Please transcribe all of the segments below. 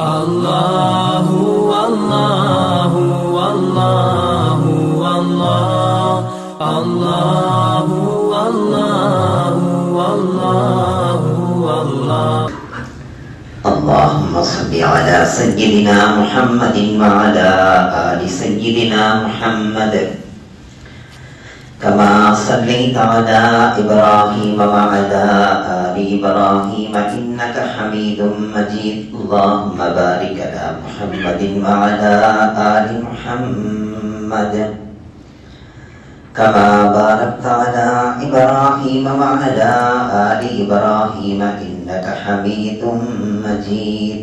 الله والله والله والله الله والله والله والله اللهم صل على سيدنا محمد وعلى آل سيدنا محمد كما صليت على إبراهيم وعلى آل إبراهيم إنك حميد مجيد. اللهم بارك على محمد وعلى آل محمد. كما باركت على إبراهيم وعلى آل إبراهيم إنك حميد مجيد.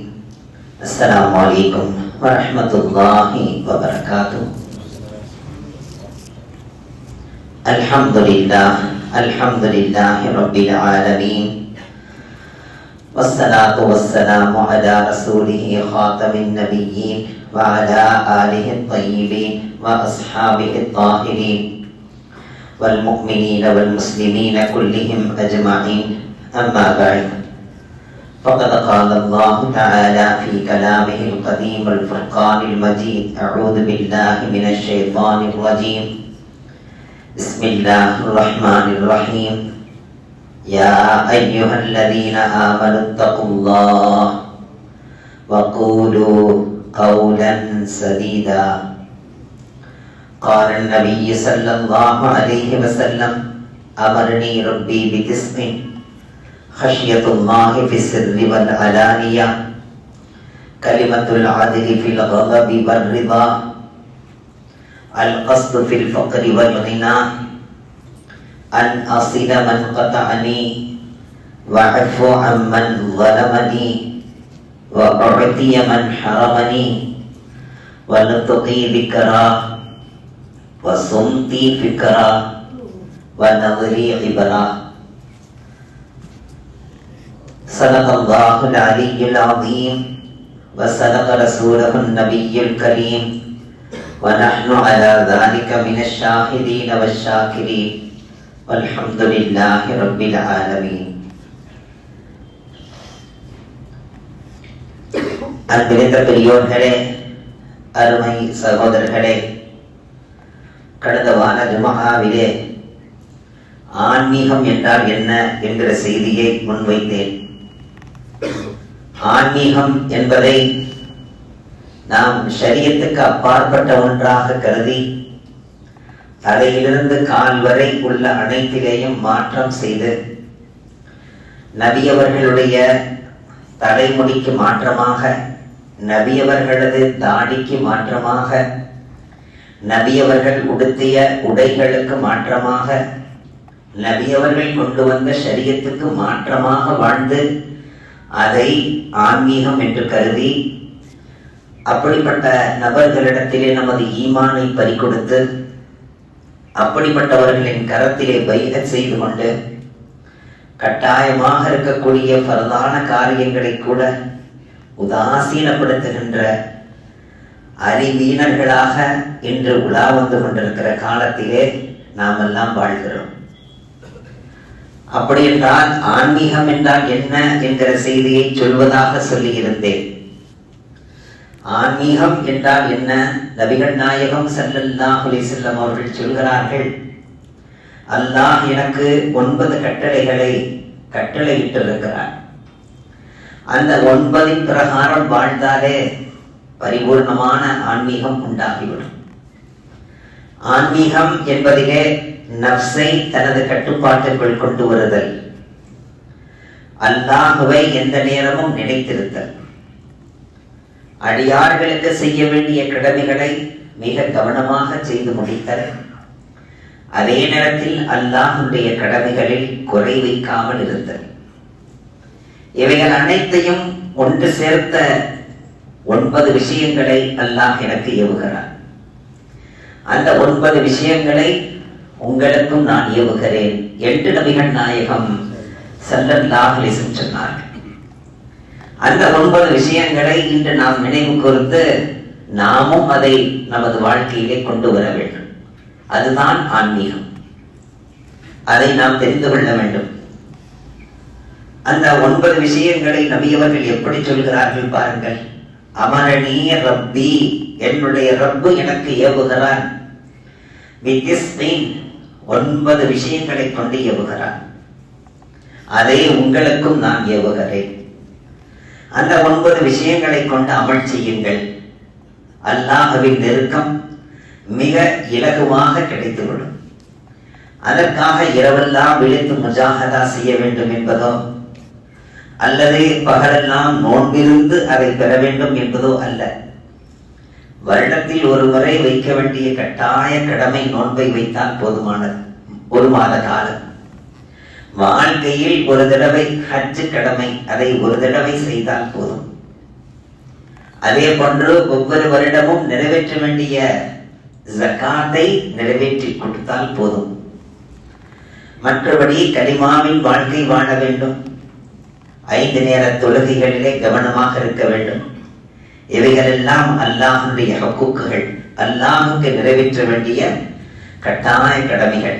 السلام عليكم ورحمة الله وبركاته. الحمد لله الحمد لله رب العالمين والصلاة والسلام على رسوله خاتم النبيين وعلى آله الطيبين وأصحابه الطاهرين والمؤمنين والمسلمين كلهم أجمعين أما بعد فقد قال الله تعالى في كلامه القديم الفرقان المجيد أعوذ بالله من الشيطان الرجيم. بسم الله الرحمن الرحيم يا أيها الذين آمنوا اتقوا الله وقولوا قولا سديدا قال النبي صلى الله عليه وسلم أمرني ربي بتسع خشية الله في السر والعلانية كلمة العدل في الغضب والرضا القصد في الفقر والغنى. أن أصل من قطعني وأعفو عن من ظلمني وأعطي من حرمني ونطقي ذكرا وصمتي فكرا ونظري عبرا صدق الله العلي العظيم وصدق رسوله النبي الكريم. ونحن على ذلك من الشاهدين والشاكرين والحمد لله رب العالمين அன்பிருந்த பெரியோர்களே அருமை சகோதரர்களே கடந்த வார ஜுமஹாவிலே ஆன்மீகம் என்றால் என்ன என்கிற செய்தியை முன்வைத்தேன் ஆன்மீகம் என்பதை நாம் ஷரியத்துக்கு அப்பாற்பட்ட ஒன்றாக கருதி தலையிலிருந்து கால் வரை உள்ள அனைத்திலேயும் மாற்றம் செய்து நபியவர்களுடைய தலைமுடிக்கு மாற்றமாக நபியவர்களது தாடிக்கு மாற்றமாக நபியவர்கள் உடுத்திய உடைகளுக்கு மாற்றமாக நபியவர்கள் கொண்டு வந்த சரியத்துக்கு மாற்றமாக வாழ்ந்து அதை ஆன்மீகம் என்று கருதி அப்படிப்பட்ட நபர்களிடத்திலே நமது ஈமானை பறிகொடுத்து அப்படிப்பட்டவர்களின் கரத்திலே பைக செய்து கொண்டு கட்டாயமாக இருக்கக்கூடிய பிரதான காரியங்களை கூட உதாசீனப்படுத்துகின்ற அறிவீனர்களாக இன்று உலா வந்து கொண்டிருக்கிற காலத்திலே நாம் எல்லாம் வாழ்கிறோம். அப்படி என்றால் ஆன்மீகம் என்றால் என்ன என்கிற செய்தியை சொல்வதாக சொல்லியிருந்தேன். ஆன்மீகம் என்றால் என்ன? நபிகள் நாயகம் ஸல்லல்லாஹு செல்லம் அவர்கள் சொல்கிறார்கள் அல்லாஹ் எனக்கு ஒன்பது கட்டளைகளை கட்டளையிட்டிருக்கிறார் அந்த ஒன்பதின் பிரகாரம் வாழ்ந்தாலே பரிபூர்ணமான ஆன்மீகம் உண்டாகிவிடும். ஆன்மீகம் என்பதிலே நப்சை தனது கட்டுப்பாட்டுக்குள் கொண்டு வருதல் அல்லாஹுவை எந்த நேரமும் நினைத்திருத்தல். அடியார்களுக்கு செய்ய வேண்டிய கடமைகளை மிக கவனமாக செய்து முடித்தல் அதே நேரத்தில் அல்லாஹுடைய கடமைகளில் குறை வைக்காமல் இருந்தல் இவைகள் அனைத்தையும் ஒன்று சேர்த்த ஒன்பது விஷயங்களை அல்லாஹ் எனக்கு ஏவுகிறார். அந்த ஒன்பது விஷயங்களை உங்களுக்கும் நான் ஏவுகிறேன். எட்டு நபிகள் நாயகம் சல்லல்லாஹு சொன்னார்கள். அந்த ஒன்பது விஷயங்களை இன்று நாம் நினைவு கூர்ந்து நாமும் அதை நமது வாழ்க்கையிலே கொண்டு வர வேண்டும். அதுதான் ஆன்மீகம். அதை நாம் தெரிந்து கொள்ள வேண்டும். அந்த ஒன்பது விஷயங்களை நபியவர்கள் எப்படி சொல்கிறார்கள் பாருங்கள். அமரணிய ரப்பி என்னுடைய ரப்பு எனக்கு ஏவுகிறான். ஒன்பது விஷயங்களை கொண்டு ஏவுகிறான். அதை உங்களுக்கும் நான் ஏவுகிறேன். அந்த ஒன்பது விஷயங்களை கொண்டு அமல் செய்யுங்கள். அல்லாஹவின் நெருக்கம் மிக இலகுவாக கிடைத்துவிடும். அதற்காக இரவெல்லாம் விழித்து முஜாகதா செய்ய வேண்டும் என்பதோ அல்லது பகலெல்லாம் நோன்பிருந்து அதை பெற வேண்டும் என்பதோ அல்ல. வருடத்தில் ஒரு முறை வைக்க வேண்டிய கட்டாய கடமை நோன்பை வைத்தால் போதுமானது. ஒரு மாத காலம். வாழ்க்கையில் ஒரு தடவை ஹஜ் கடமை அதை ஒரு தடவை செய்தால் போதும். அதே போன்று ஒவ்வொரு வருடமும் நிறைவேற்ற வேண்டிய ஜக்காத்தை நிறைவேற்றி கொடுத்தால் போதும். மற்றபடி கலிமாவின் வாழ்க்கை வாழ வேண்டும். ஐந்து நேர தொழுகைகளிலே கவனமாக இருக்க வேண்டும். இவைகளெல்லாம் அல்லாஹனுடைய ஹக்கூக்குகள். அல்லாஹுக்கு நிறைவேற்ற வேண்டிய கட்டாய கடமைகள்.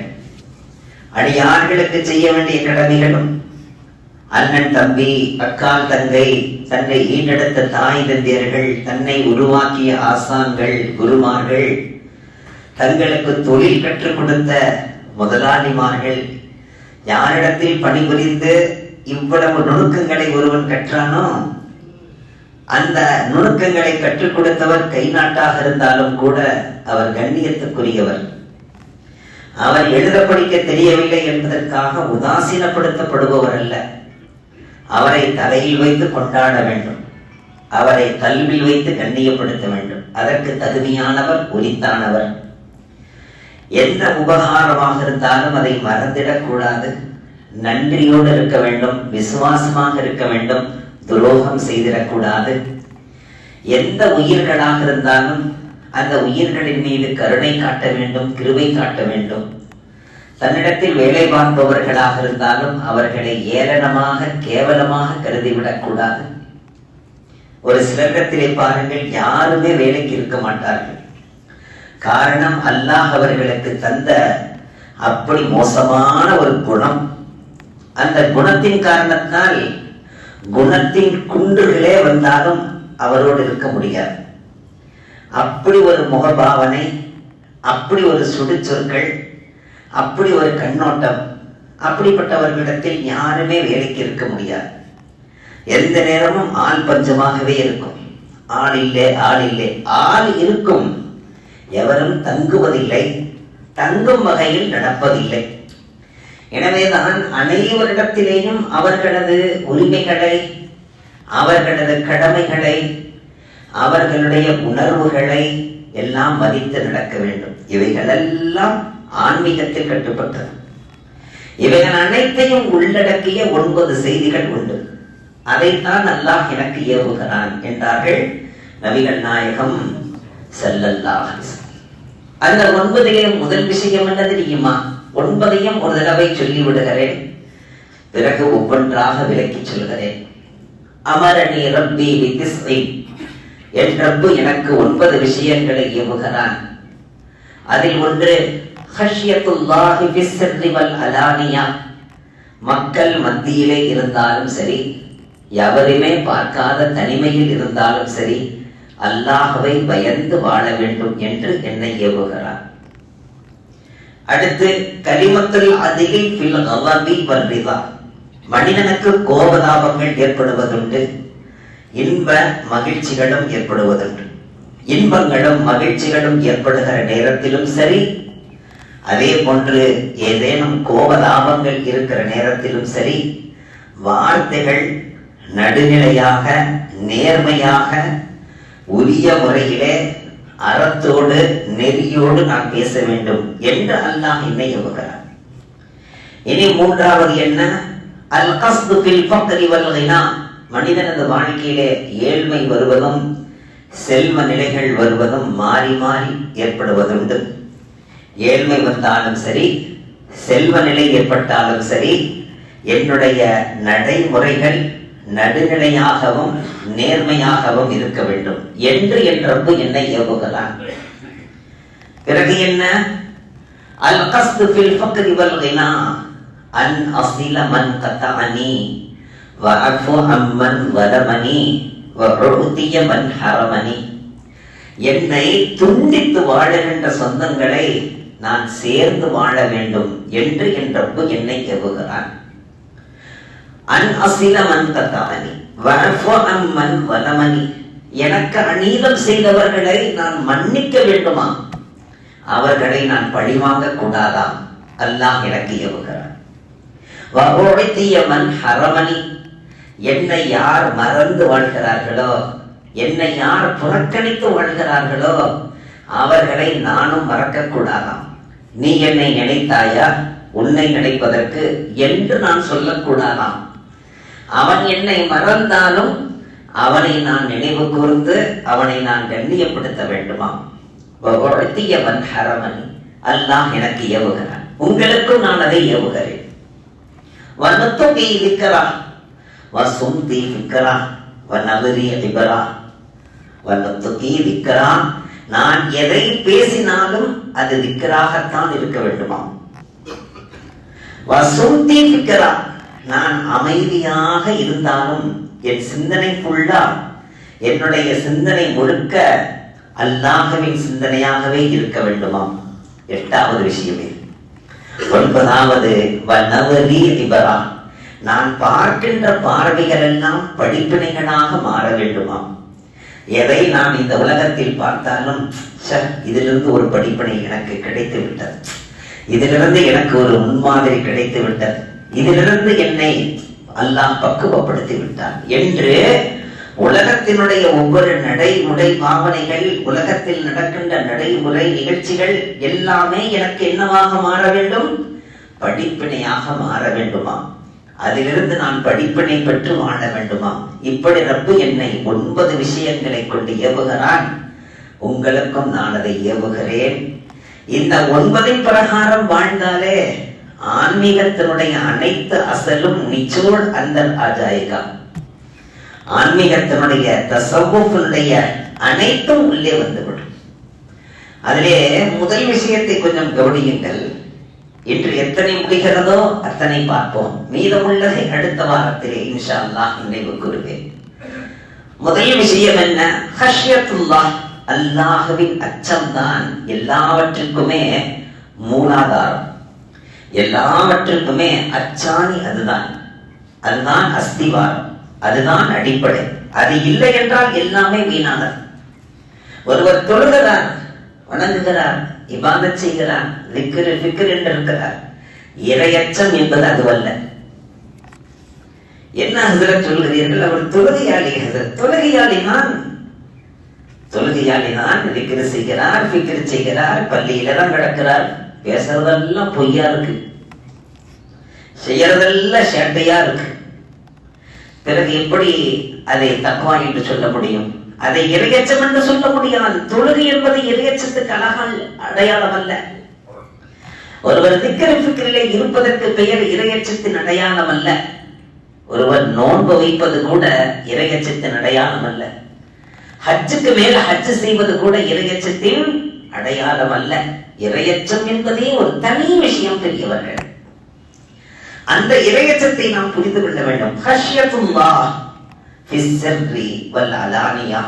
அடியார்களுக்கு செய்ய வேண்டிய கடமைகளும் அண்ணன் தம்பி அக்கால் தங்கை தன்னை ஈண்டெடுத்த தாய் தந்தையர்கள் தன்னை உருவாக்கிய ஆசான்கள் குருமார்கள் தங்களுக்கு தொழில் கற்றுக் கொடுத்த முதலாளிமார்கள் யாரிடத்தில் பணிபுரிந்து இவ்வளவு நுணுக்கங்களை ஒருவன் கற்றானோ அந்த நுணுக்கங்களை கற்றுக் கொடுத்தவர் கை நாட்டாக இருந்தாலும் கூட அவர் கண்ணியத்துக்குரியவர். அவர் எழுத படிக்க தெரியவில்லை என்பதற்காக உதாசீனப்படுத்தப்படுபவர் அல்ல அவரை தலையில் வைத்து கொண்டாட வேண்டும். அவரை கல்வியில் வைத்து கண்ணியப்படுத்த வேண்டும். அதற்கு தகுதியானவர் உரித்தானவர். எந்த உபகாரமாக இருந்தாலும் அதை மறந்திடக்கூடாது. நன்றியோடு இருக்க வேண்டும் விசுவாசமாக இருக்க வேண்டும் துரோகம் செய்திடக்கூடாது. எந்த உயிர்களாக இருந்தாலும் அந்த உயிர்களின் மீது கருணை காட்ட வேண்டும் கிருவை காட்ட வேண்டும். தன்னிடத்தில் வேலை பார்ப்பவர்களாக இருந்தாலும் அவர்களை ஏளனமாக கேவலமாக கருதிவிடக் கூடாது. ஒரு சிலரிடத்திலே பாருங்கள் யாருமே வேலைக்கு இருக்க மாட்டார்கள். காரணம் அல்லாஹ் அவர்களுக்கு தந்த அப்படி மோசமான ஒரு குணம். அந்த குணத்தின் காரணத்தால் குணத்தின் குன்றுகளே வந்தாலும் அவரோடு இருக்க முடியாது. அப்படி ஒரு முகபாவனை அப்படி ஒரு சுடுச்சொற்கள் அப்படி ஒரு கண்ணோட்டம் அப்படிப்பட்டவர்களிடத்தில் யாருமே வேலைக்கு இருக்க முடியாது. எந்த நேரமும் ஆள் பஞ்சமாகவே இருக்கும். ஆள் இல்லை ஆள் இல்லை ஆள் இருக்கும். எவரும் தங்குவதில்லை தங்கும் வகையில் நடப்பதில்லை. எனவேதான் அனைவரிடத்திலேயும் அவர்களது உரிமைகளை அவர்களது கடமைகளை அவர்களுடைய உணர்வுகளை எல்லாம் மதித்து நடக்க வேண்டும். இவைகளெல்லாம் ஆன்மீகத்தில் கட்டுப்பட்டது. இவைகள் அனைத்தையும் உள்ளடக்கிய ஒன்பது செய்திகள் உண்டு. அதைத்தான் அல்லாஹ் எனக்கு ஏவுகிறான் என்றார்கள் நபிகள் நாயகம் செல்லல்லாஹ் அந்த ஒன்பதிலே முதல் விஷயம் என்ன தெரியுமா? ஒன்பதையும் ஒரு தடவை சொல்லிவிடுகிறேன். பிறகு ஒவ்வொன்றாக விளக்கி சொல்கிறேன். அமரணி ரப்பி வித் என் ரப்பு எனக்கு ஒன்பது விஷயங்களை ஏவுகிறான். அதில் ஒன்று ஹஷ்யத்துல்லாஹி பிஸ்ஸர்ரி வல் அலானியா. மக்கள் மத்தியிலே இருந்தாலும் சரி எவருமே பார்க்காத தனிமையில் இருந்தாலும் சரி அல்லாஹவை பயந்து வாழ வேண்டும் என்று என்னை ஏவுகிறார் அடுத்து கலிமத்தில் அதிகில் மனிதனுக்கு கோபதாபங்கள் ஏற்படுவதுண்டு. இன்ப மகிழ்ச்சிகளும் ஏற்படுவதுண்டு. இன்பங்களும் மகிழ்ச்சிகளும் ஏற்படுகிற நேரத்திலும் சரி அதே போன்று ஏதேனும் கோபதாபங்கள் இருக்கிற நேரத்திலும் சரி வார்த்தைகள் நடுநிலையாக நேர்மையாக உரிய முறையிலே அறத்தோடு நெறியோடு நான் பேச வேண்டும் என்று அல்லாஹ் என்னை இனி மூன்றாவது என்ன? அல் கஸ்து பில் ஃபக்ரி வல் மனிதனது வாழ்க்கையிலே ஏழ்மை வருவதும் செல்வ நிலைகள் வருவதும் மாறி மாறி ஏற்படுவதுண்டு. ஏழ்மை வந்தாலும் சரி செல்வ நிலை ஏற்பட்டாலும் சரி என்னுடைய நடைமுறைகள் நடுநிலையாகவும் நேர்மையாகவும் இருக்க வேண்டும். என்று என்றப்பு என்னை ஏவுகிறான். பிறகு என்ன? அல் கஸ்து ஃபில் ஃபக்ரி வல் கினா அன் அசில மன் கத்தஅனி வஅஃபு அம்மன் வலமனி வஉதிய மன் ஹரமணி என்னை துண்டித்து வாழுகின்ற சொந்தங்களை நான் சேர்ந்து வாழ வேண்டும் என்று என் ரப்பு என்னை ஏவுகிறான் அன் அசில மன் தத்தாமனி வனஃபு அம் மன் எனக்கு அநீதம் செய்தவர்களை நான் மன்னிக்க வேண்டுமா? அவர்களை நான் பழிவாங்க கூடாதாம் அல்லாஹ் எனக்கு ஏவுகிறான். வஉதிய மன் ஹரமணி என்னை யார் மறந்து வாழ்கிறார்களோ என்னை யார் புறக்கணித்து வாழ்கிறார்களோ அவர்களை நானும் மறக்கக்கூடாதாம். நீ என்னை நினைத்தாயா? உன்னை நினைப்பதற்கு என்று நான் சொல்லக்கூடாதாம். அவன் என்னை மறந்தாலும் அவனை நான் நினைவு கூர்ந்து அவனை நான் கண்ணியப்படுத்த வேண்டுமாம். வஉதியவன் ஹரமன் அல்லாஹ் எனக்கு ஏவுகிறான். உங்களுக்கும் நான் அதை ஏவுகிறேன். வனத்துகை இருக்கிறான் வசுந்தி விக்கரா வனவரி இபரா வனத்துகி விக்கரா நான் எதை பேசினாலும் அது விக்கராகத்தான் இருக்க வேண்டுமாம். வசுந்தி விக்கரா நான் அமைதியாக இருந்தாலும் என் சிந்தனை ஃபுல்லா என்னுடைய சிந்தனை முழுக்க அல்லாஹவின் சிந்தனையாகவே இருக்க வேண்டுமாம். எட்டாவது விஷயமே. ஒன்பதாவது வனவரி இபரா நான் பார்க்கின்ற பார்வைகள் எல்லாம் படிப்பினைகளாக மாற வேண்டுமாம் எதை நான் இந்த உலகத்தில் பார்த்தாலும் சார் இதிலிருந்து ஒரு படிப்பினை எனக்கு கிடைத்து விட்டது இதிலிருந்து எனக்கு ஒரு முன்மாதிரி கிடைத்து விட்டது இதிலிருந்து என்னை அல்லாஹ் பக்குவப்படுத்தி விட்டான் என்று உலகத்தினுடைய ஒவ்வொரு நடைமுறை பாவனைகள் உலகத்தில் நடக்கின்ற நடைமுறை நிகழ்ச்சிகள் எல்லாமே எனக்கு என்னவாக மாற வேண்டும்? படிப்பினையாக மாற வேண்டுமா? அதிலிருந்து நான் படிப்பினை பெற்று வாழ வேண்டுமா? இப்படி ரப்பு என்னை ஒன்பது விஷயங்களை கொண்டு ஏவுகிறான். உங்களுக்கும் நான் அதை ஏவுகிறேன். இந்த ஒன்பதை பிரகாரம் வாழ்ந்தாலே ஆன்மீகத்தினுடைய அனைத்து அசலும் நிச்சோல் அந்த ஆஜாயிகா. ஆன்மீகத்தினுடைய தசவுடைய அனைத்தும் உள்ளே வந்துவிடும். அதிலே முதல் விஷயத்தை கொஞ்சம் கவனியுங்கள். இன்று எத்தனை முடிகிறதோ அத்தனை பார்ப்போம். மீதமுள்ளதை அடுத்த வாரத்திலே இன்ஷா அல்லாஹ் நினைவு கூறுவேன். முதல் விஷயம் என்ன? ஹஷ்யத்துல்லாஹ் அல்லாஹுவின் அச்சம்தான் எல்லாவற்றுக்குமே மூலாதாரம். எல்லாவற்றுக்குமே அச்சாணி அதுதான். அதுதான் அஸ்திவாரம். அதுதான் அடிப்படை. அது இல்லை என்றால் எல்லாமே வீணானது ஒருவர் தொழுகிறார் வணங்குகிறார் இபாதத் செய்கிறார் விக்கிரு விக்கிர் என்று இருக்கிறார். இரையச்சம் என்பது அதுவல்ல. என்ன ஹசரத் சொல்கிறீர்கள்? அவர் தொழுகையாளி ஹசரத் தொழுகையாளி நான் தொழுகையாளி நான் விக்கிரு செய்கிறார் விக்கிரு செய்கிறார் பள்ளியில தான் கிடக்கிறார். பேசுறதெல்லாம் பொய்யா இருக்கு. செய்யறதெல்லாம் சேட்டையா இருக்கு. பிறகு எப்படி அதை தக்குவா என்று சொல்ல முடியும்? அதை இறையச்சம் என்று சொல்ல முடியாது. தொழுகை என்பது இறையச்சத்துக்கு அழகால் அடையாளம் அல்ல. ஒருவர் திக்கரி இருப்பதற்கு பெயர் இரையச்சத்தின் அடையாளம் அல்ல. ஒருவர் நோன்பு வைப்பது கூட இரையச்சத்தின் அடையாளம் அல்ல. ஹஜ்ஜுக்கு மேல ஹஜ்ஜு செய்வது கூட இரையச்சத்தின் அடையாளம் அல்ல. இரையச்சம் என்பதே ஒரு தனி விஷயம் பெரியவர்கள். அந்த இரையச்சத்தை நாம் புரிந்து கொள்ள வேண்டும். ஹஷ்யத்துல்லாஹ் ஃபிஸ்ஸர்ரி வல் அலானியா.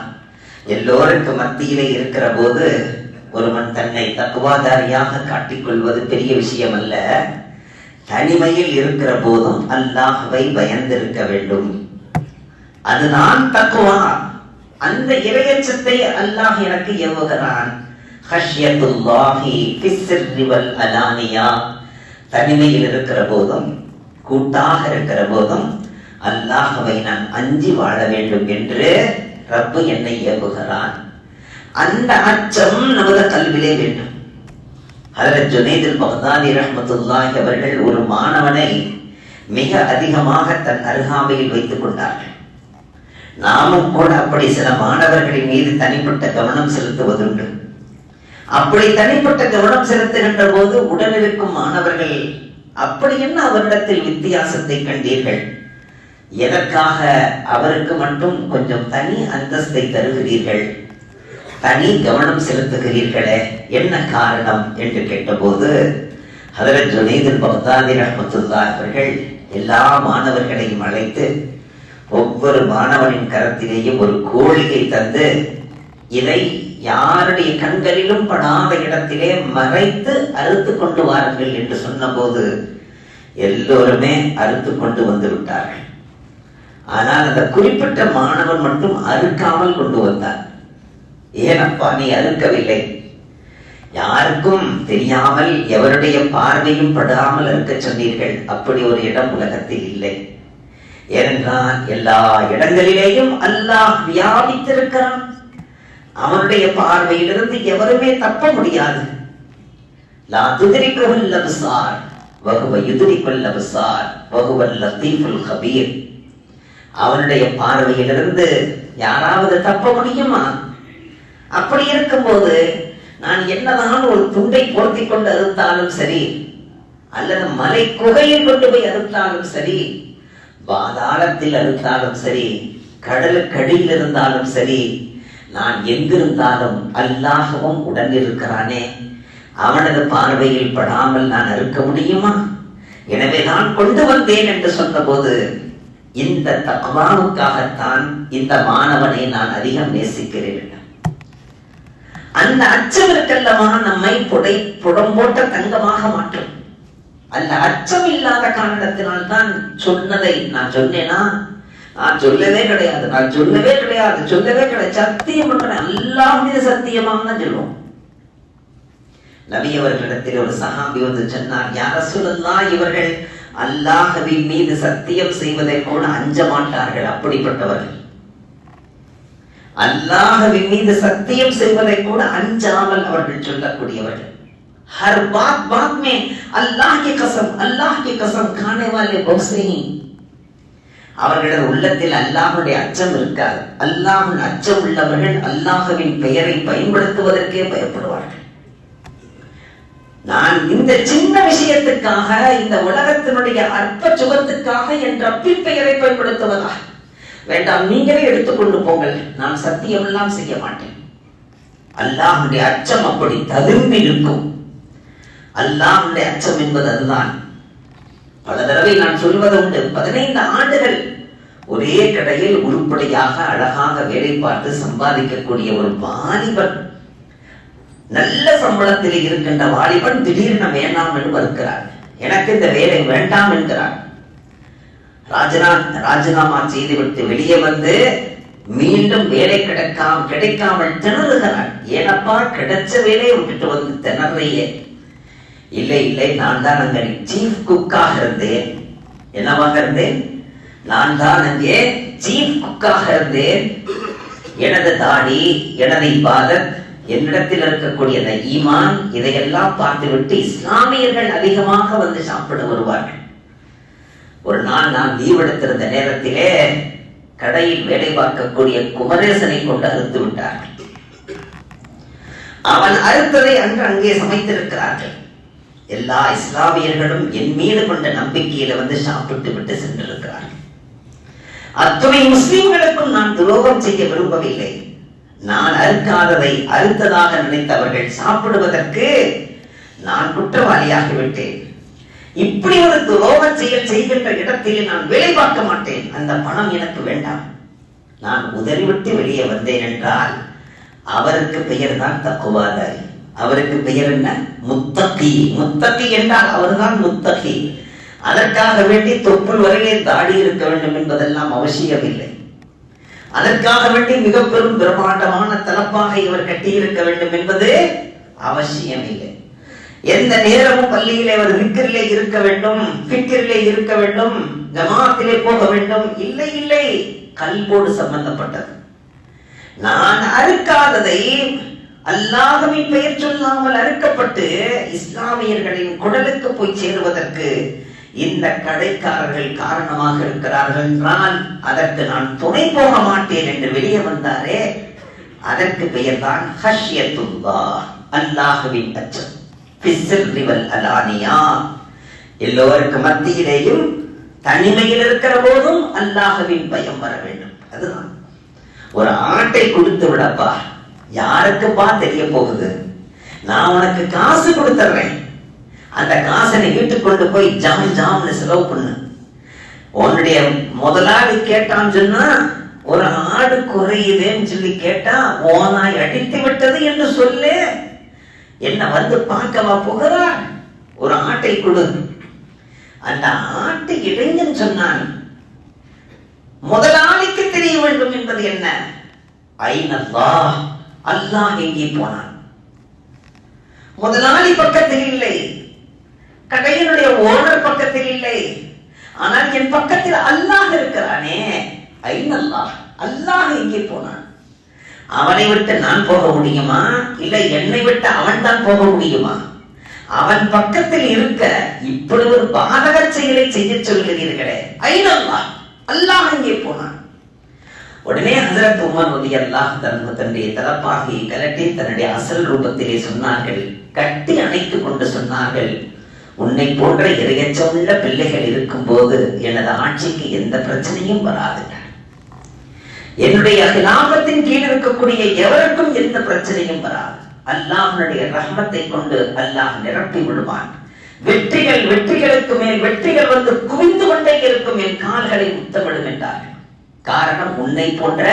எல்லோருக்கும் மத்தியிலே இருக்கிற போது ஒருவன் தன்னை தக்குவாதாரியாக காட்டிக்கொள்வது பெரிய விஷயம் அல்ல தனிமையில் இருக்கிற போதும் அல்லாஹ்வை பயந்திருக்க வேண்டும். அதுதான் தக்குவா? அந்த இரையச்சத்தை அல்லாஹ் எனக்கு ஏவுகிறான். அலானியா. தனிமையில் இருக்கிற போதும் கூட்டாக இருக்கிற போதும் அல்லாஹவை நான் அஞ்சி வாழ வேண்டும் என்று ரப்பு என்னை ஏவுகிறான். அந்த அச்சம் நமது கல்விலே வேண்டும். அதில் ஜுனைதில் பகதாதி ரஹமத்துல்லாஹி அவர்கள் ஒரு மாணவனை மிக அதிகமாக தன் அருகாமையில் வைத்துக் கொண்டார்கள். நாமும் கூட அப்படி சில மாணவர்களின் மீது தனிப்பட்ட கவனம் செலுத்துவதுண்டு அப்படி தனிப்பட்ட கவனம் செலுத்துகின்ற போது உடனிருக்கும் மாணவர்கள் அப்படி என்ன அவரிடத்தில் வித்தியாசத்தை கண்டீர்கள்? எதற்காக அவருக்கு மட்டும் கொஞ்சம் தனி அந்தஸ்தை தருகிறீர்கள்? தனி கவனம் செலுத்துகிறீர்களே என்ன காரணம் என்று கேட்டபோது ஹதரத் ஜுனைதுல் பக்தாதி ரஹமத்துல்லா அவர்கள் எல்லா மாணவர்களையும் அழைத்து ஒவ்வொரு மாணவனின் கரத்திலேயும் ஒரு கோழியை தந்து இதை யாருடைய கண்களிலும் படாத இடத்திலே மறைத்து அறுத்து கொண்டு வாருங்கள் என்று சொன்னபோது எல்லோருமே அறுத்து கொண்டு வந்து விட்டார்கள். ஆனால் அந்த குறிப்பிட்ட மாணவன் மட்டும் அறுக்காமல் கொண்டு வந்தார் ஏனப்பா நீ அறுக்கவில்லை. யாருக்கும் தெரியாமல் எவருடைய பார்வையும் படாமல் இருக்க சொன்னீர்கள். அப்படி ஒரு இடம் உலகத்தில் இல்லை. ஏனென்றால் எல்லா இடங்களிலேயும் அல்லாஹ் வியாபித்திருக்கிறான். அவனுடைய பார்வையிலிருந்து எவருமே தப்ப முடியாது. லா துதிரிக்குல் அப்சார் வகுவ யுதிரிக்குல் அப்சார் வகுவல் லத்தீஃபுல் கபீர். அவனுடைய பார்வையிலிருந்து யாராவது தப்ப முடியுமா? அப்படி இருக்கும்போது நான் என்னதான் ஒரு துண்டை போர்த்தி கொண்டு அறுத்தாலும் சரி அல்லது மலை குகையில் கொண்டு போய் அறுத்தாலும் சரி பாதாளத்தில் அறுத்தாலும் சரி கடலுக்கடியில் இருந்தாலும் சரி நான் எங்கிருந்தாலும் அல்லாகவும் உடன் இருக்கிறானே அவனது பார்வையில் படாமல் நான் அறுக்க முடியுமா? எனவே நான் கொண்டு வந்தேன் என்று சொன்னபோது இந்த தக்வாவுக்காகத்தான் இந்த மாணவனை நான் அதிகம் நேசிக்கிறேன். அந்த அச்சம் இருக்கல்லவா நம்மை புடை புடம் போட்ட தங்கமாக மாற்றும். அல்ல அச்சம் இல்லாத காரணத்தினால் தான் சொன்னதை நான் சொன்னேனா? நான் சொல்லவே கிடையாது. நான் சொல்லவே கிடையாது. சொல்லவே கிடையாது. சத்தியம் பண்றேன் அல்லாஹ் மீது சத்தியமாக தான் சொல்லுவோம். நபி அவர்களிடத்தில் ஒரு சஹாபி வந்து சொன்னார் யார சொல்லலாம் இவர்கள் அல்லாஹவின் மீது சத்தியம் செய்வதை கூட அஞ்ச மாட்டார்கள் அப்படிப்பட்டவர்கள். அல்லாஹ்வின் மீது சத்தியம் செய்வதை கூட அஞ்சாமல் அவர்கள் சொல்லக்கூடியவர்கள் हर बात बात में अल्लाह की कसम अल्लाह की कसम खाने वाले बहुत से हैं அவர்களது உள்ளத்தில் அல்லாஹுடைய அச்சம் இருக்காது அல்லாஹின் அச்சம் உள்ளவர்கள் அல்லாஹுவின் பெயரை பயன்படுத்துவதற்கே பயப்படுவார்கள் நான் இந்த சின்ன விஷயத்துக்காக இந்த உலகத்தினுடைய அற்ப சுகத்துக்காக என் ரப்பின் பெயரை பயன்படுத்துவதா வேண்டாம் நீங்களே எடுத்துக்கொண்டு போங்கள். நான் சத்தியம் எல்லாம் செய்ய மாட்டேன். அல்லாஹுடைய அச்சம் அப்படி ததும்பி இருக்கும் அல்லாஹுடைய அச்சம் என்பது அதுதான். பல தடவை நான் சொல்வது உண்டு. பதினைந்து ஆண்டுகள் ஒரே கடையில் உருப்படியாக அழகாக வேலை பார்த்து சம்பாதிக்கக்கூடிய ஒரு வாலிபன் நல்ல சம்பளத்தில் இருக்கின்ற வாலிபன் திடீரென வேண்டாம் என்று மறுக்கிறார் எனக்கு இந்த வேலை வேண்டாம் என்கிறார். ராஜனா ராஜினாமா செய்துவிட்டு வெளியே வந்து மீண்டும் வேலை கிடைக்காம கிடைக்காமல் திணறுகிறார். ஏனப்பா? கிடைச்ச வேலையை விட்டுட்டு வந்து திணறையே இல்லை இல்லை நான் தான் அங்கே சீஃப் குக்காக இருந்தேன். என்னவாக இருந்தேன்? நான் தான் அங்கே சீஃப் குக்காக இருந்தேன். எனது தாடி எனது இபாதத் என்னிடத்தில் இருக்கக்கூடிய அந்த ஈமான் இதையெல்லாம் பார்த்துவிட்டு இஸ்லாமியர்கள் அதிகமாக வந்து சாப்பிட வருவார்கள். ஒரு நாள் நான் தீவெடுத்திருந்த நேரத்திலே கடையில் வேலை பார்க்கக்கூடிய குமரேசனை கொண்டு அறுத்து விட்டார்கள் அவன் அறுத்ததை அன்று அங்கே சமைத்திருக்கிறார்கள். எல்லா இஸ்லாமியர்களும் என் மீது கொண்ட நம்பிக்கையில வந்து சாப்பிட்டு விட்டு சென்றிருக்கிறார்கள். அத்துணை முஸ்லிம்களுக்கும் நான் துரோகம் செய்ய விரும்பவில்லை. நான் அறுக்காததை அறுத்ததாக நினைத்தவர்கள் சாப்பிடுவதற்கு நான் குற்றவாளியாகிவிட்டேன். இப்படி ஒரு துரோக செயல் செய்கின்ற இடத்தில் நான் வேலை பார்க்க மாட்டேன். அந்த பணம் எனக்கு வேண்டாம். நான் உதறிவிட்டு வெளியே வந்தேன் என்றால் அவருக்கு பெயர் தான் தக்குவாதாரி. அவருக்கு பெயர் என்ன? முத்தகி முத்தகி என்றால் அவர்தான் முத்தகி அதற்காக வேண்டி தொப்புள் வரையிலே தாடி இருக்க வேண்டும் என்பதெல்லாம் அவசியமில்லை. அதற்காக வேண்டி மிக பெரும் பிரம்மாண்டமான தலப்பாக இவர் கட்டியிருக்க வேண்டும் என்பது அவசியமில்லை. எந்த நேரமும் பள்ளியிலே அவர் விக்கிரிலே இருக்க வேண்டும் பிக்கிரிலே இருக்க வேண்டும் ஜமாத்திலே போக வேண்டும். இல்லை இல்லை கல்வோடு சம்பந்தப்பட்டது. நான் அறுக்காததை அல்லாஹவின் பெயர் சொல்லாமல் அறுக்கப்பட்டு இஸ்லாமியர்களின் குடலுக்கு போய் சேருவதற்கு இந்த கடைக்காரர்கள் காரணமாக இருக்கிறார்கள். என்றால் அதற்கு நான் துணை போக மாட்டேன் என்று வெளியே வந்தாரே அதற்கு பெயர்தான் ஹஷ்யத்துல்லா அல்லாஹுவின் அச்சம். எல்லோருக்கு எல்லோருக்கும் மத்தியிலேயும் தனிமையில் இருக்கிற போதும் அல்லாஹவின் பயம் வர வேண்டும். அதுதான். ஒரு ஆட்டை கொடுத்து விடப்பா. யாருக்குப்பா தெரிய போகுது? நான் உனக்கு காசு கொடுத்துறேன் அந்த காசை நீ வீட்டுக்கு கொண்டு போய் ஜாம் ஜாம்னு செலவு பண்ணு. உன்னுடைய முதலாளி கேட்டான்னு சொன்னா ஒரு ஆடு குறையுதேன்னு சொல்லி கேட்டா ஓனாய் அடித்து விட்டது என்று சொல்லு. என்ன வந்து பார்க்கவா போகிறான் ஒரு ஆட்டை கொடு. அந்த ஆட்டு இளைஞன் சொன்னான். முதலாளிக்கு தெரிய வேண்டும் என்பது என்ன? ஐநல்லா அல்லாஹ் எங்கே போனான்? முதலாளி பக்கத்தில் இல்லை. கடையினுடைய ஓனர் பக்கத்தில் இல்லை. ஆனால் என் பக்கத்தில் அல்லாஹ் இருக்கிறானே. ஐநல்லாஹ் அல்லாஹ் எங்கே போனான்? அவனை விட்டு நான் போக முடியுமா? இல்லை என்னை விட்டு அவன் தான் போக முடியுமா? அவன் பக்கத்தில் இருக்க இப்படி ஒரு பாதக செயலை செய்ய சொல்கிறீர்களே ஐநல்லா அல்லாஹ் அங்கே போனான். உடனே ஹசரத் உமர் ரதி அல்லாஹ் தனது தன்னுடைய தலப்பாகி கலட்டி தன்னுடைய அசல் ரூபத்திலே சொன்னார்கள். கட்டி அணைத்துக் கொண்டு சொன்னார்கள். உன்னை போன்ற இறையச்சமுள்ள பிள்ளைகள் இருக்கும்போது எனது ஆட்சிக்கு எந்த பிரச்சனையும் வராது. என்னுடைய கிலாபத்தின் கீழ் இருக்கக்கூடிய எவருக்கும் எந்த பிரச்சனையும் வராது. அல்லாஹனுடைய ரஹ்மத்தை கொண்டு அல்லாஹ் நிரப்பி விடுவான். வெற்றிகள் வெற்றிகளுக்கு மேல் வெற்றிகள் வந்து குவிந்து கொண்டே இருக்கும் என் கால்களை முத்தமிடும் என்றார்கள். காரணம் உன்னை போன்ற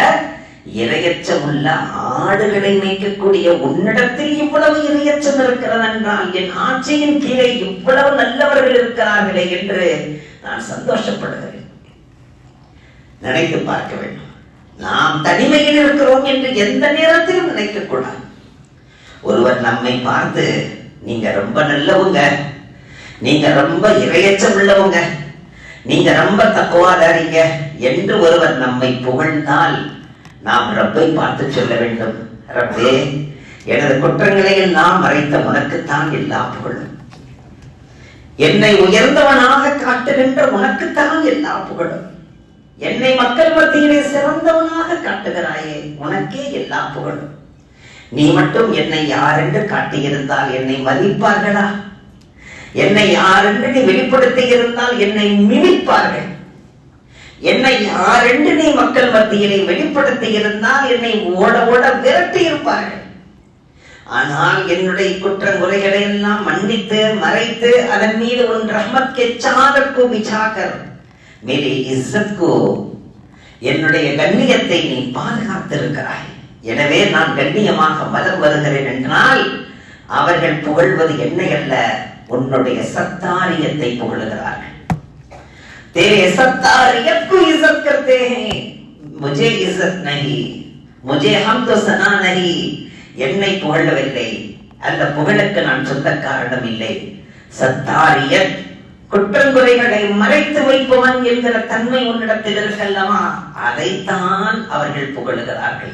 இரையச்சமுள்ள ஆடுகளை மேய்க்கக்கூடிய உன்னிடத்தில் இவ்வளவு இரையச்சம் இருக்கிறது என்றால் என் ஆட்சியின் கீழே இவ்வளவு நல்லவர்கள் இருக்கிறார்களே என்று நான் சந்தோஷப்படுகிறேன். நினைத்து பார்க்க வேண்டும். நாம் தனிமையில் இருக்கிறோம் என்று எந்த நேரத்திலும் நினைக்க கூடாது. ஒருவர் நம்மை பார்த்து நீங்க ரொம்ப நல்லவங்க. நீங்க ரொம்ப இரையச்சம் உள்ளவங்க. நீங்க ரொம்ப தக்குவாதாரீங்க. என்று ஒருவர் நம்மை புகழ்ந்தால் நாம் ரப்பை பார்த்து சொல்ல வேண்டும். ரப்பே எனது குற்றங்களை எல்லாம் மறைத்த உனக்குத்தான் எல்லா புகழும் என்னை உயர்ந்தவனாக காட்டுகின்ற உனக்குத்தான் எல்லா புகழும் என்னை மக்கள் மத்தியிலே சிறந்தவனாக காட்டுகிறாயே உனக்கே எல்லா புகழும். நீ மட்டும் என்னை யாரென்று காட்டியிருந்தால் என்னை மதிப்பார்களா? என்னை யாரென்று நீ வெளிப்படுத்தி இருந்தால் என்னை மிமிப்பார்கள்? என்னை யாரென்று நீ மக்கள் மத்தியிலே வெளிப்படுத்தி இருந்தால் என்னை ஓட ஓட விரட்டி இருப்பார்கள் ஆனால் என்னுடைய குற்ற முறைகளை எல்லாம் மன்னித்து மறைத்து அதன் மீது உன் ரஹ்மத் கெச்சாதற்கு விசாகர் को बिछाकर मेरी इज्जत को என்னுடைய கண்ணியத்தை நீ பாதுகாத்திருக்கிறாய் எனவே நான் கண்ணியமாக மலம் வருகிறேன் என்றால் அவர்கள் புகழ்வது என்னை அல்ல உன்னுடைய சத்தாரியத்தை புகழுகிறார்கள் तेरे सत्तारियत को इज्जत करते हैं मुझे इज्जत नहीं मुझे हम तो सना नहीं என்னை புகழவில்லை அந்த புகழுக்கு நான் சொந்தக்காரனம் இல்லை சத்தாரியத் குற்றங்குறைகளை மறைத்து வைப்பவன் என்கிற தன்மை உன்னிடத்தில் இருக்கல்லவா? அதைத்தான் அவர்கள் புகழுகிறார்கள்.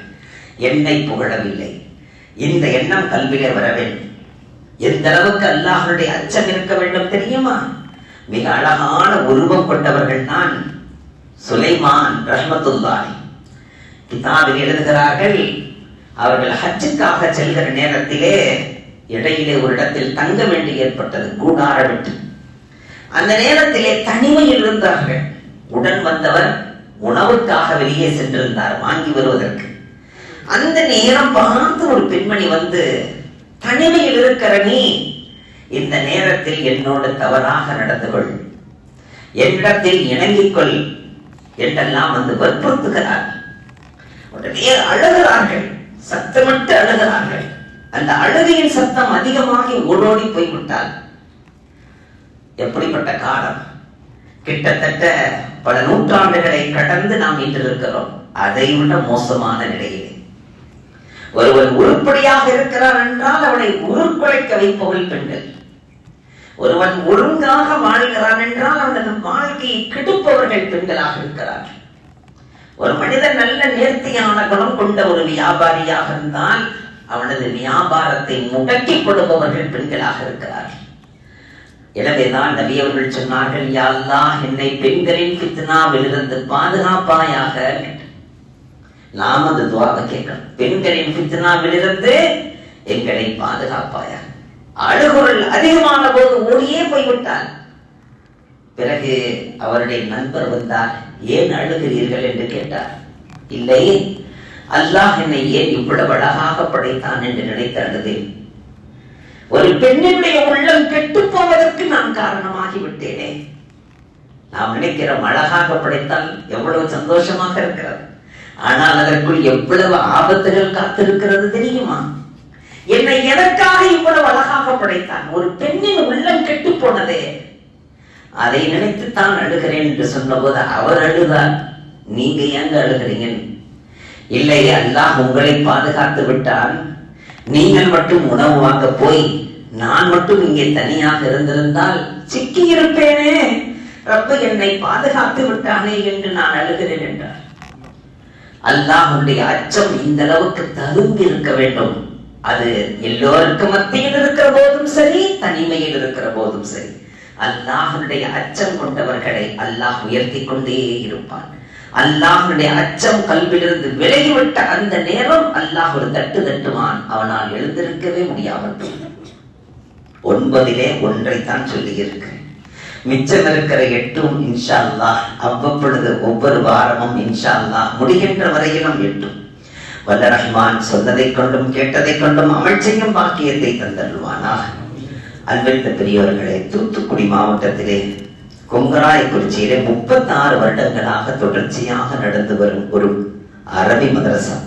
என்னை புகழவில்லை. இந்த எண்ணம் கல்வியிலே வர வேண்டும். எந்த அளவுக்கு அல்லாஹருடைய அச்சம் இருக்க வேண்டும் தெரியுமா? மிக அழகான உருவம் கொண்டவர்கள் தான் சுலைமான் ரஹ்மத்துல்லாஹி. கிதாபில் எழுதுகிறார்கள் அவர்கள் ஹஜ்ஜுக்காக செல்கிற நேரத்திலே இடையிலே ஒரு இடத்தில் தங்க வேண்டி ஏற்பட்டது கூடாரம் விட்டு. அந்த நேரத்திலே தனிமையில் இருந்தார்கள். உடன் வந்தவர் உணவுக்காக வெளியே சென்றிருந்தார் வாங்கி வருவதற்கு. அந்த நேரம் பார்த்து ஒரு பெண்மணி வந்து தனிமையில் இருக்கிற நீ இந்த நேரத்தில் என்னோடு தவறாக நடந்து கொள் என்னிடத்தில் இணங்கிக் கொள் என்றெல்லாம் வந்து வற்புறுத்துகிறார். உடனே அழுகிறார்கள். சத்தமிட்டு அழுகிறார்கள். அந்த அழுகையின் சத்தம் அதிகமாகி ஓடோடி போய்விட்டார் எப்படிப்பட்ட காலம்? கிட்டத்தட்ட பல நூற்றாண்டுகளை கடந்து நாம் இன்று இருக்கிறோம். அதை விட மோசமான நிலையிலே. ஒருவன் உருப்படியாக இருக்கிறார் என்றால் அவனை உருக்குலைக்க வைப்பவள் பெண்கள். ஒருவன் ஒழுங்காக வாழ்கிறான் என்றால் அவனது வாழ்க்கையை கெடுப்பவர்கள் பெண்களாக இருக்கிறார்கள். ஒரு மனிதன் நல்ல நேர்த்தியான குணம் கொண்ட ஒரு வியாபாரியாக இருந்தால் அவனது வியாபாரத்தை முடக்கி கொடுப்பவர்கள் பெண்களாக இருக்கிறார்கள். எனவேதான் நபி அவர்கள் சொன்னார்கள் யா அல்லாஹ் என்னை பெண்களின் பித்னாவிலிருந்து பாதுகாப்பாயாக நாம் அந்த துவாவை கேட்கணும் பெண்களின் பித்னாவிலிருந்து எங்களை பாதுகாப்பாயாக. அழுகுரல் அதிகமான போது ஓடியே போய்விட்டார். பிறகு அவருடைய நண்பர் வந்தார் ஏன் அழுகிறீர்கள்? என்று கேட்டார். இல்லை அல்லாஹ் என்னை ஏன் இவ்வளவு அழகாக படைத்தான்? என்று நினைத்து அழுதேன் ஒரு பெண்ணினுடைய உள்ளம் கெட்டு போவதற்கு நான் காரணமாகி விட்டேனே நாம் நினைக்கிறோம் அழகாக படைத்தால் எவ்வளவு சந்தோஷமாக இருக்கிறது. ஆனால் அதற்குள் எவ்வளவு ஆபத்துகள் காத்திருக்கிறது தெரியுமா? என்னை எதற்காக இவ்வளவு அழகாக படைத்தான்? ஒரு பெண்ணின் உள்ளம் கெட்டு போனதே. அதை நினைத்து தான் அழுகிறேன் என்று சொன்னபோது அவர் அழுதார். நீங்க ஏங்க அழுகிறீங்க? இல்லை அல்லாஹ் உங்களை பாதுகாத்து விட்டால் நீங்கள் மட்டும் உணவு வாங்க போய் நான் மட்டும் இங்கே தனியாக இருந்திருந்தால் சிக்கி இருப்பேனே ரப்ப என்னை பாதுகாத்து விட்டானே என்று நான் அழுகிறேன் என்றார். அல்லாஹுடைய அச்சம் இந்த அளவுக்கு தகுந்து இருக்க வேண்டும். அது எல்லோருக்கும் மத்தியில் இருக்கிற போதும் சரி தனிமையில் இருக்கிற போதும் சரி. அல்லாஹுடைய அச்சம் கொண்டவர்களை அல்லாஹ் உயர்த்தி கொண்டே இருப்பான். அல்லாஹனுடைய அச்சம் கல்விலிருந்து விலகிவிட்ட அந்த நேரம் அல்லாஹ் ஒரு தட்டு தட்டுவான். அவனால் எழுந்திருக்கவே முடியாமல் ஒன்பதிலே ஒன்றைத்தான் சொல்லி இருக்கிறேன் மிச்சம் இருக்கிற எட்டும் இன்ஷா அல்லா அவ்வப்பொழுது ஒவ்வொரு வாரமும் இன்ஷா அல்லாஹ் முடிகின்ற வரையிலும் எட்டும். வல்ல ரஹ்மான் சொன்னதை கொண்டும் கேட்டதை கொண்டும் அமல் செய்யும் பாக்கியத்தை தந்தருவானா அன்பிருந்த பெரியவர்களே தூத்துக்குடி மாவட்டத்திலே கொங்கராயக்குறிச்சியிலே முப்பத்தி ஆறு வருடங்களாக தொடர்ச்சியாக நடந்து வரும் ஒரு அரபி மதரசா.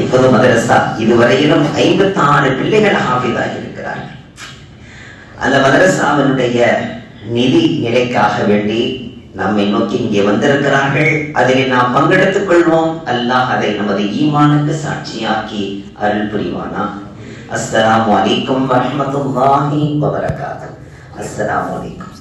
இப்போது மதரசா இதுவரையிலும் ஐம்பத்தி ஆறு பிள்ளைகள் ஹாஃபிதாக இருக்கிறார்கள் அந்த மதரசாவினுடைய நிதி நிலைக்காக வேண்டி நம்மை நோக்கி இங்கே வந்திருக்கிறார்கள். அதில் நாம் பங்கெடுத்துக் கொள்வோம். அல்லாஹ் அதை நமது ஈமானுக்கு சாட்சியாக்கி அருள் புரிவானா அஸ்ஸலாமு அலைக்கும் வரஹ்மத்துல்லாஹி வபரகாத்துஹு. அஸ்லாம் வலைக்கும்